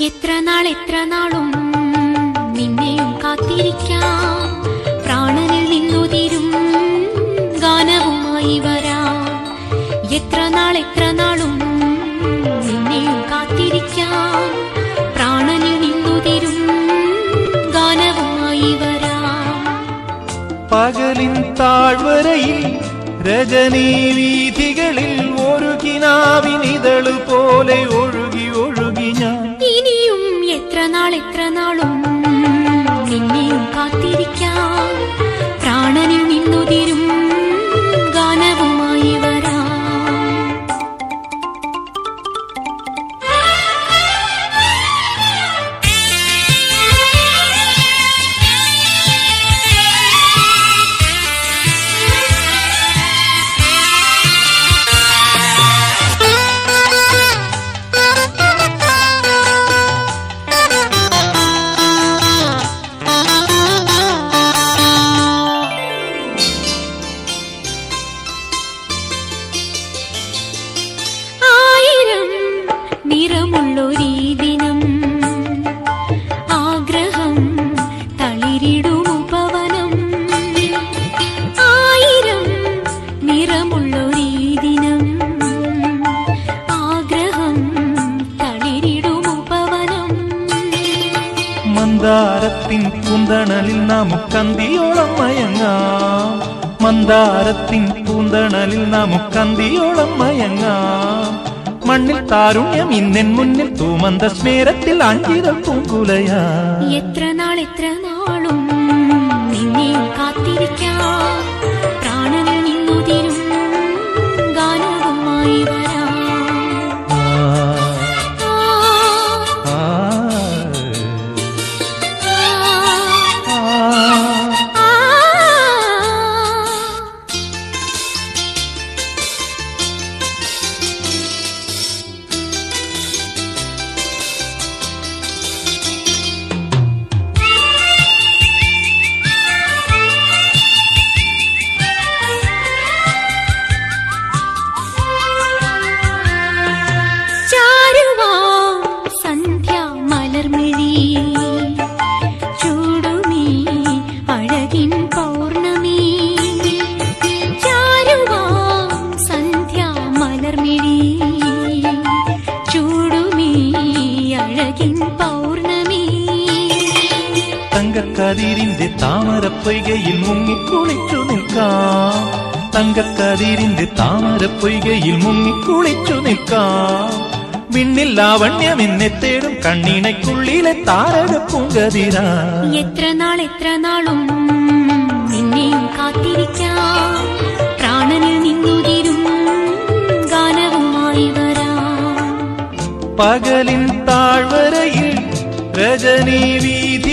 എത്ര നാൾ എത്ര നാളും നിന്നെയും കാത്തിരിക്കാം. പ്രാണനിൽ നിന്നുതിരും ഗാനവുമായി വരാം. എത്ര നാൾ എത്ര നാളും നിന്നെയും കാത്തിരിക്കാം. പ്രാണനിൽ നിന്നുതിരും ഗാനവുമായി വരാം. പകലിൻ താഴ്വരയിൽ രജനീ വീഥികളിൽ ഒരു കിനാവിനിതൾ പോലെ മന്ദാരത്തിൻ പൂന്തണലിൽ നമുക്കന്തിയോളം മയങ്ങാം. മന്ദാരത്തിൻ പൂന്തണലിൽ നമുക്കന്തിയോളം മയങ്ങാം. മണ്ണിൽ താരുണ്യം ഇന്നെൻ മുന്നിൽ തൂമന്ത സ്മേരത്തിൽ അഞ്ചിത പൂങ്കുലയ. എത്ര നാൾ എത്ര നാളും നിന്നെ കാത്തിരിക്കാം. തങ്കക്കതിരിന്റെ താമരപ്പൊയ്കയിൽ മുങ്ങിക്കുളിച്ചു നിൽക്കാം. തങ്കക്കതിരിന്റെ താമരപ്പൊയ്കയിൽ മുങ്ങിക്കുളിച്ചു നിൽക്കാം. വിണ്ണിൽ ലാവണ്യം എന്നെ തേടും കണ്ണീണയ്ക്കുള്ളിലെ താരക പൂങ്കതിരാ. എത്ര നാൾ എത്ര നാളും നിന്നെയും കാത്തിരിക്കാം. പ്രാണനിൽ നിന്നുതിരും ഗാനവുമായി വരാം. പകലിൻ താഴ്വരയിൽ രജനീ വീതി